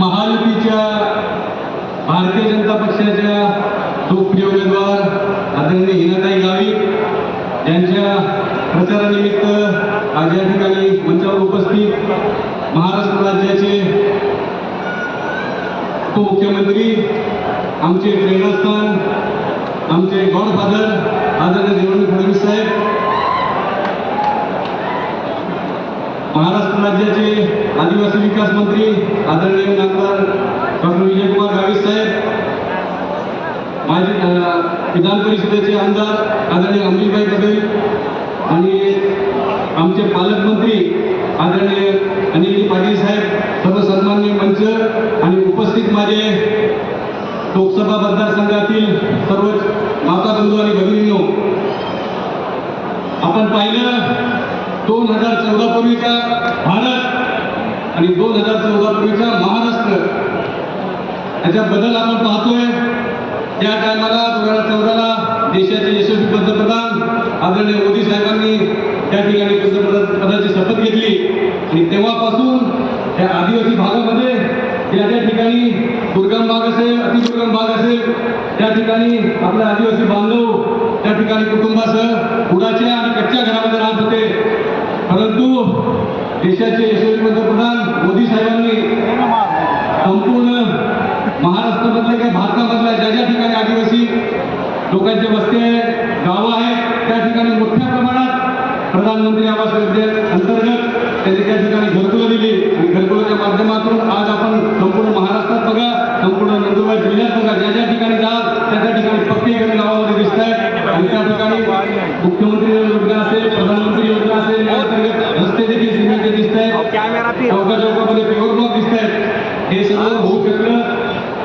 महायुतीच्या भारतीय जनता पक्षाच्या लोकप्रिय उमेदवार आदरणीय हिनाताई गावित यांच्या प्रचारानिमित्त आज या ठिकाणी मंचावर उपस्थित महाराष्ट्र राज्याचे उपमुख्यमंत्री आमचे प्रेरणास्थान आमचे गॉडफादर आदरणीय देवेंद्र फडणवीस साहेब महाराष्ट्र राज्याचे आदिवासी विकास मंत्री आदरणीय नामदार डॉक्टर विजयकुमार गावित साहेब माजी विधान परिषदेचे आमदार आदरणीय अंबिलभाई पटेल आणि आमचे पालकमंत्री आदरणीय अनिल पाटील साहेब सर्व सन्मान्य मंच आणि उपस्थित माझे लोकसभा मतदारसंघातील सर्व माता बंधू आणि भगिनींनो आपण पाहिलं दोन हजार चौदा पूर्वीचा भारत आणि दोन हजार चौदा पूर्वीचा महाराष्ट्र. याच्यात बदल आपण पाहतोय. त्या टायमाला दोन हजार चौदाला देशाचे यशस्वी पंतप्रधान आदरणीय मोदी साहेबांनी त्या ठिकाणी पंतप्रधान पदाची शपथ घेतली. आणि तेव्हापासून त्या आदिवासी भागामध्ये ज्या ज्या ठिकाणी दुर्गम भाग असेल अतिदुर्गम भाग असेल त्या ठिकाणी आपले आदिवासी बांधव त्या ठिकाणी कुटुंबासह उडाच्या आणि कच्च्या घरामध्ये राहत होते. परंतु देशाचे यशस्वी पंतप्रधान लोकांच्या वस्ती आहेत गावं आहेत त्या ठिकाणी मोठ्या प्रमाणात प्रधानमंत्री आवास योजने अंतर्गत त्यांनी त्या ठिकाणी घरकुलं दिली. आणि घरकुलाच्या माध्यमातून आज आपण संपूर्ण महाराष्ट्रात बघा, संपूर्ण नंदुरबार जिल्ह्यात बघा, ज्या ज्या ठिकाणी जाल त्या त्या ठिकाणी पक्के घर गावामध्ये दिसत आहेत आणि त्या ठिकाणी मुख्यमंत्री योजना असेल, प्रधानमंत्री योजना असेल, या अंतर्गत रस्ते देखील सिमेंटचे दिसत आहेत चौका चौकामध्ये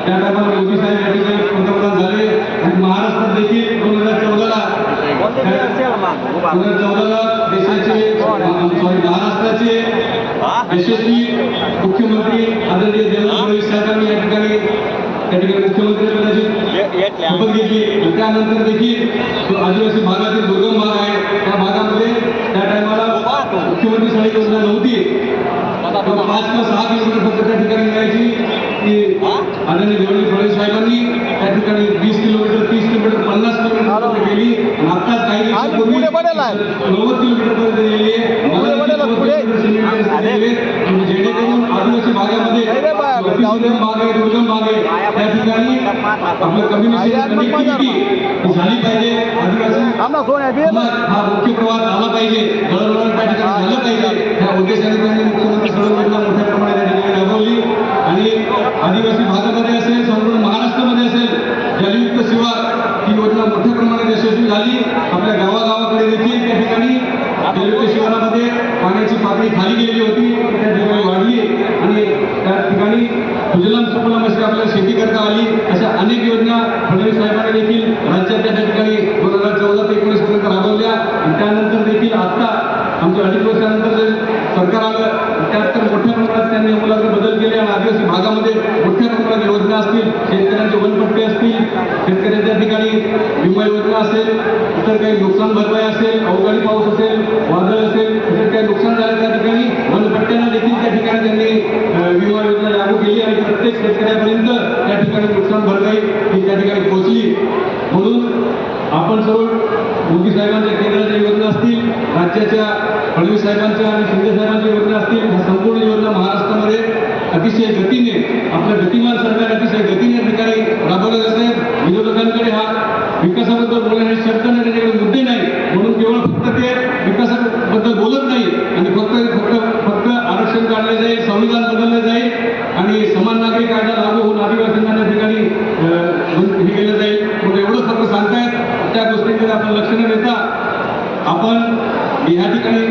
त्या टायमाला साहेब या ठिकाणी पंतप्रधान झाले आणि महाराष्ट्रात देखील दोन हजार चौदाला दोन हजार चौदाला देशाचे सॉरी महाराष्ट्राचे यशस्वी मुख्यमंत्री आदरणीय देवेंद्र फडणवीस साहेबांनी या ठिकाणी त्या ठिकाणी मुख्यमंत्री पदाची शपथ घेतली. त्यानंतर देखील जो आदिवासी भागातील दुर्गम भाग आहे त्या भागामध्ये त्या टायमाला मुख्यमंत्री सहाय्यक योजना नव्हती. पाच किंवा सहा किलोमीटर फक्त त्या ठिकाणी मिळायची की आदरणीय देवेंद्र फडणवीस साहेबांनी त्या ठिकाणी वीस किलोमीटर तीस किलोमीटर पन्नास किलोमीटर गेली. आणि आत्ताच काही दिवसापूर्वी. नव्वद किलोमीटर पर्यंत गेलेली आहे. जेणेकरून आदिवासी भागामध्ये भाग आहे दुर्गम भाग आहे. त्या ठिकाणी आपलं कम्युनिकेशन झाली पाहिजे. आदिवासी हा मुख्य प्रवाह झाला पाहिजे. दळणवळण त्या ठिकाणी झालं पाहिजे. त्या उद्देशाने त्यांनी मुख्यमंत्री सडक योजना मोठ्या प्रमाणात त्या ठिकाणी राबवली आणि आदिवासी भागामध्ये असेल संपूर्ण महाराष्ट्रामध्ये असेल जलयुक्त शिवा ही योजना मोठ्या प्रमाणात यशस्वी झाली आपल्या गावागावाकडे देखील त्या ठिकाणी जलयुक्त शिवारामध्ये पाण्याची खाली गेलेली होती त्या ठिकाणी वाढली आणि त्या ठिकाणी सुजलाम सुफलाम अशी आपल्याला शेती करता आली. अशा अनेक योजना फडणवीस साहेबांनी देखील राज्यात त्या ठिकाणी दोन हजार चौदा ते एकोणीस पर्यंत राबवल्या. आणि त्यानंतर देखील आत्ता आमच्या अडीच वर्षानंतर जे सरकार आलं त्यात तर मोठ्या प्रमाणात त्यांनी अमलाकडे बदल केले आणि आदिवासी भागामध्ये मोठ्या प्रमाणात योजना असतील शेतकऱ्यांचे वनपट्टे असतील शेतकऱ्यांच्या ठिकाणी विमा योजना असेल इतर काही नुकसान भरपाई असेल अवकाळी पाऊस असेल वादळ असेल इतर काही नुकसान झालं त्या ठिकाणी वनपट्ट्यांना देखील त्या ठिकाणी त्यांनी अ, विमा योजना लागू केली आणि प्रत्येक शेतकऱ्यापर्यंत त्या ठिकाणी नुकसान भरपाई ही त्या ठिकाणी पोहोचली म्हणून आपण सर्व मोदी साहेबांच्या केंद्राच्या योजना असतील राज्याच्या फडणवीस साहेबांच्या आणि शिंदे साहेबांच्या योजना असतील ह्या संपूर्ण योजना महाराष्ट्रामध्ये अतिशय गतीने आपलं गतिमान सरकार अतिशय गतीने ठिकाणी राबवलं जात आहे विरोधकांकडे हा विकासाबद्दल बोलण्याचे शब्द नाही त्याच्याकडे मुद्दे नाही म्हणून केवळ फक्त ते विकासाबद्दल बोलत नाही आणि फक्त फक्त फक्त आरक्षण काढलं जाईल संविधान बदललं जाईल आणि समान नागरिक कायदा लागू होऊन आदिवासींना त्या ठिकाणी अं, हे केलं जाईल म्हणून एवढं फक्त सांगतायत त्या गोष्टींकडे आपण लक्ष न देता आपण या ठिकाणी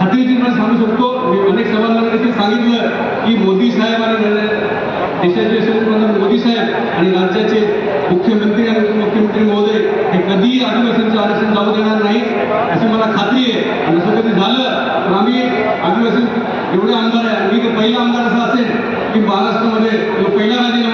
खात्रीची सांगू शकतो. मी अनेक सभांना देखील सांगितलं की मोदी साहेब आणि देशाचे पंतप्रधान मोदी साहेब आणि राज्याचे मुख्यमंत्री आणि उपमुख्यमंत्री महोदय हे कधीही आदिवासींचं आरक्षण जाऊ देणार नाही अशी मला खात्री आहे. आणि असं कधी झालं तर आम्ही आदिवासी एवढे आमदार आहे. मी पहिला आमदार असा असेल की महाराष्ट्रामध्ये जो पहिला राजीनामा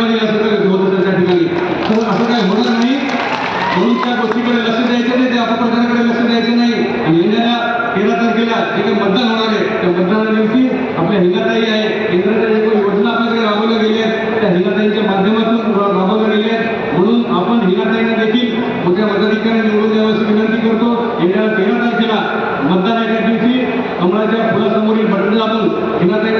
म्हणून गोष्टीकडे लक्ष द्यायचं नाही त्या अपप्रचाराकडे लक्ष द्यायचं नाही. आणि येणाऱ्या तेरा तारखेला जे काही मतदान होणार आहे त्या मतदाना दिवशी आपल्या हिंगाताई आहे हिंगाताई योजना आपल्याकडे राबवल्या गेल्या त्या हिंगाताईच्या माध्यमातून राबवल्या गेल्या आहेत. म्हणून आपण हिंगाताईंना देखील मोठ्या मताधिकारी निवडून द्यावयाची विनंती करतो. येणाऱ्या तेरा तारखेला मतदानाच्या दिवशी कमळाच्या फुलासमोरील बटन आपण हिंगाताई